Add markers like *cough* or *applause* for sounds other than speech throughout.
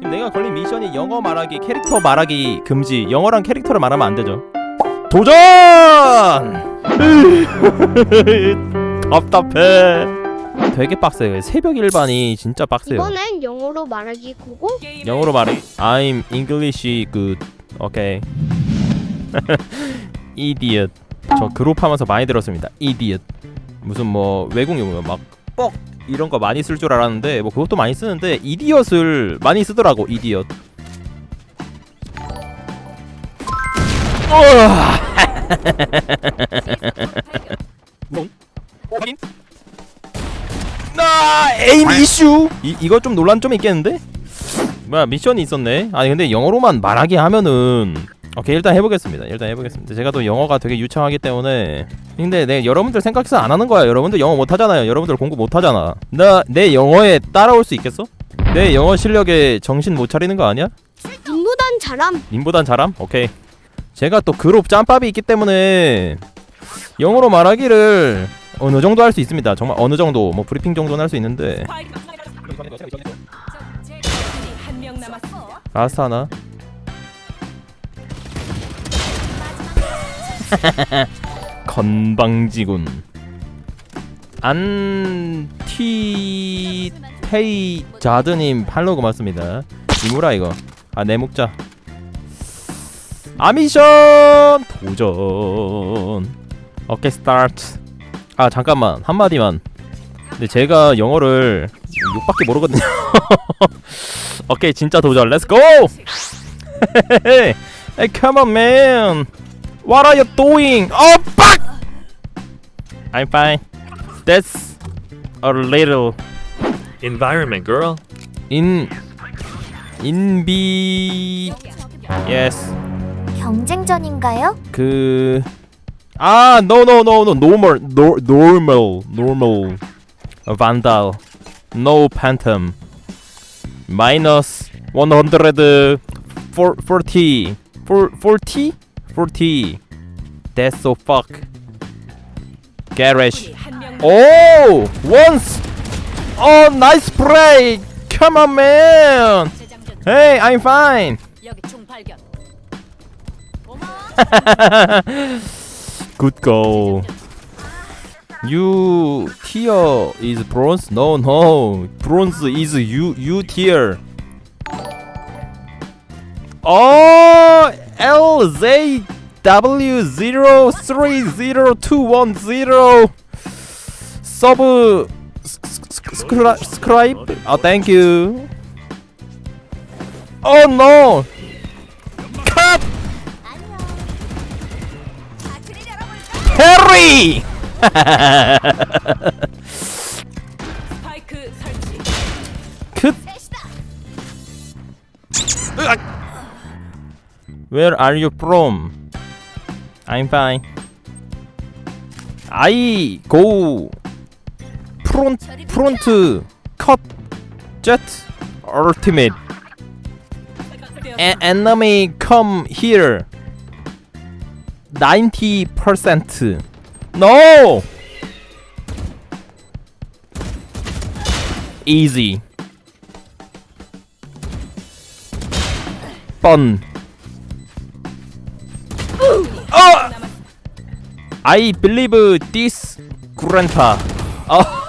지금 내가 걸린 미션이 영어 말하기, 캐릭터 말하기 금지. 영어랑 캐릭터를 말하면 안 되죠. 도전! *laughs* 답답해. 되게 빡세요. 새벽 일반이 진짜 빡세요. 이번엔 영어로 말하기 고고 영어로 말해. I'm English good. *laughs* 오케이. idiot. 저 그룹 하면서 많이 들었습니다. idiot. 무슨 뭐 외국 용어 막 뻑 이런 거 많이 쓸 줄 알았는데 뭐 그것도 많이 쓰는데 idiot을 많이 쓰더라고. idiot. *laughs* 뭐? 나 에임 이슈. 이 이거 좀 논란 좀 있겠는데? 뭐야 미션이 있었네. 아니 근데 영어로만 말하게 하면은 오케이 일단 해보겠습니다. 일단 해보겠습니다. 제가 또 영어가 되게 유창하기 때문에 근데 내 여러분들 생각해서 안 하는 거야. 여러분들 영어 못 하잖아요. 여러분들 공부 못 하잖아. 나 내 영어에 따라올 수 있겠어? 내 영어 실력에 정신 못 차리는 거 아니야? 임무단 잘함 님보단 잘함? 오케이. 제가 또 그룹 짬밥이 있기 때문에 영어로 말하기를 어느 정도 할 수 있습니다. 정말 어느 정도 뭐 브리핑 정도는 할 수 있는데. 라스트 하나. *laughs* 건방지군. 안티 테이 자드님 팔로우 고맙습니다. 이무라 이거. 아 내묵자. 아미션 도전. 오케이 스타트. 아 잠깐만 한 마디만. 근데 제가 영어를 욕밖에 모르거든요. 오케이 진짜 도전. 렛츠 고. hey, come on, man. What are you doing? Oh, fuck! I'm fine. That's a little Environment, girl. in in be yes. 경쟁전인가요? 그 아, no no no no normal no, normal normal vandal no phantom. Minus 140 40 40 that's so fuck. Garage. oh! Once! Oh nice play. come on man! Hey i'm fine. *laughs* Good goal. You tier is bronze? No, no. Bronze is you you tier. Oh, LZW zero three zero two one zero. Sub scribe. Oh, thank you. Oh no. Cut. Harry. Where are you from? I'm fine. I go front front cut jet ultimate. A enemy come here. 90%. No. Easy. Fun. Oh! Ah! I believe this grandpa. Ah. *laughs*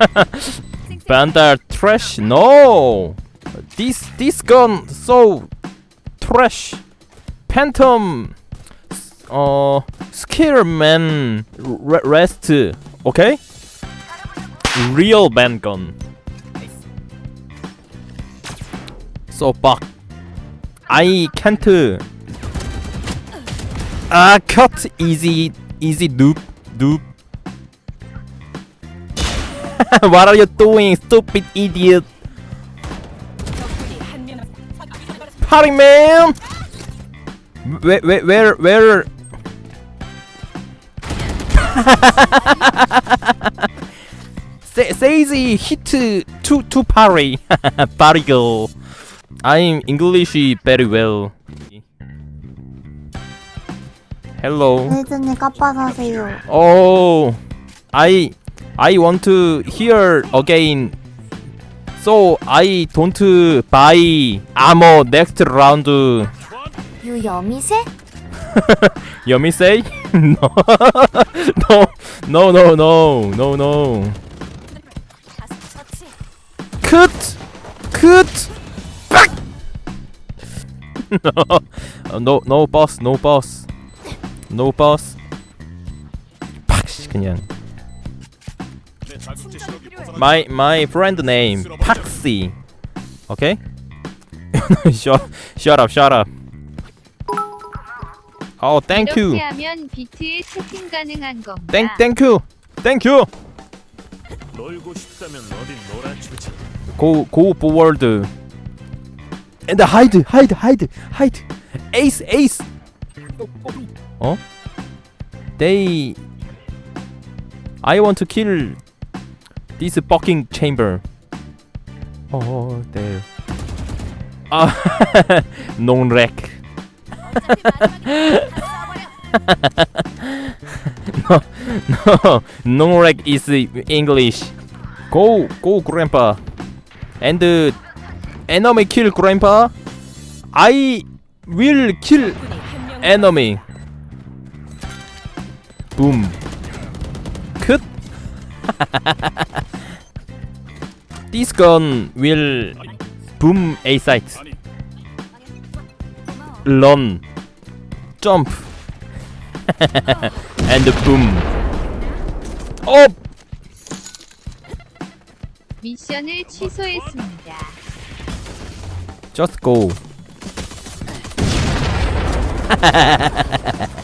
Oh. Bandar trash. No. This this gun so trash. Phantom. Uh, Skillman re- rest. Okay. Real man gun. So fuck. I can't. Ah, cut easy, easy noob, noob. what *laughs* are you doing, stupid idiot? 적군이 한명 Party man. Where, where, where, where? Say, Sazy hit to to parry. *laughs* party girl. I'm English very well. Hello. 레이드님 깜빡하세요. Oh, I I want to hear again. So I don't buy armor next round. 유여미새? *laughs* Yummy say? *laughs* no. no. No no no. No no. 컷! 컷! 빡! *laughs* no. no no boss. No boss. No boss. 팍 씨, 그냥. My my friend name Paxi. Okay? *laughs* shut shut up. Shut up. Oh, thank you. 이렇게 하면 비트에 채팅 가능한 건가? 땡 땡큐. 땡큐. 놀고 싶다면 어디 놀아주지. Go go forward. And hide hide hide hide. Ace ace. 어? They I want to kill this fucking chamber. Oh, there. 아, 농 no, no, no like is English. Go, go, grandpa. And uh, enemy kill grandpa. I will kill enemy. Boom. Cut. *laughs* this gun will boom A sight. Run. Jump. *laughs* and boom. 어! 미션을 취소했습니다. Just go. *laughs*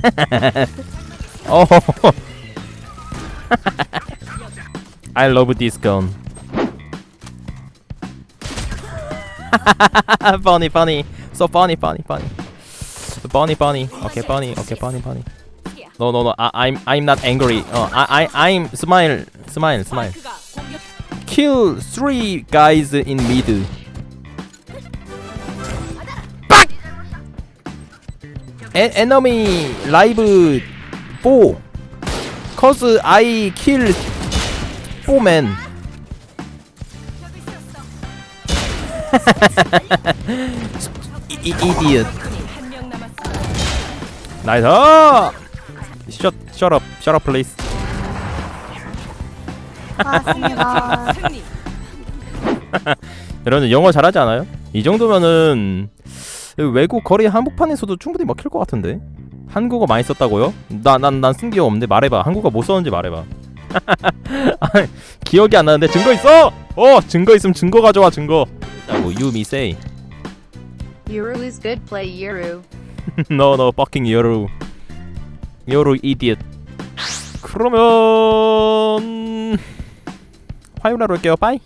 *laughs* oh. I love this gun. *laughs* funny, funny. So funny, funny, funny. Bunny, bunny. Okay, bunny. Okay, bunny, bunny. No, no, no. I, am I'm, I'm not angry. Oh, I, I, I'm smile, smile, smile. Kill three guys in middle. Back. En enemy live four. Cause I kill four men. 한명 *laughs* 남았습니다. 나이스. Up, please. 고맙습니다. 승리. *laughs* 여러분 영어 잘하지 않아요? 이 정도면은 외국 거리 한복판에서도 충분히 먹힐 것 같은데 한국어 많이 썼다고요? 나난난 쓴 기억 없는데 말해봐 한국어 못 썼는지 말해봐 *laughs* 기억이 안 나는데 증거 있어? 어 증거 있으면 증거 가져와 증거 뭐 you me say Euro is good play Euro. *laughs* no no fucking you you idiot 그러면 화요일 날 올게요 빠이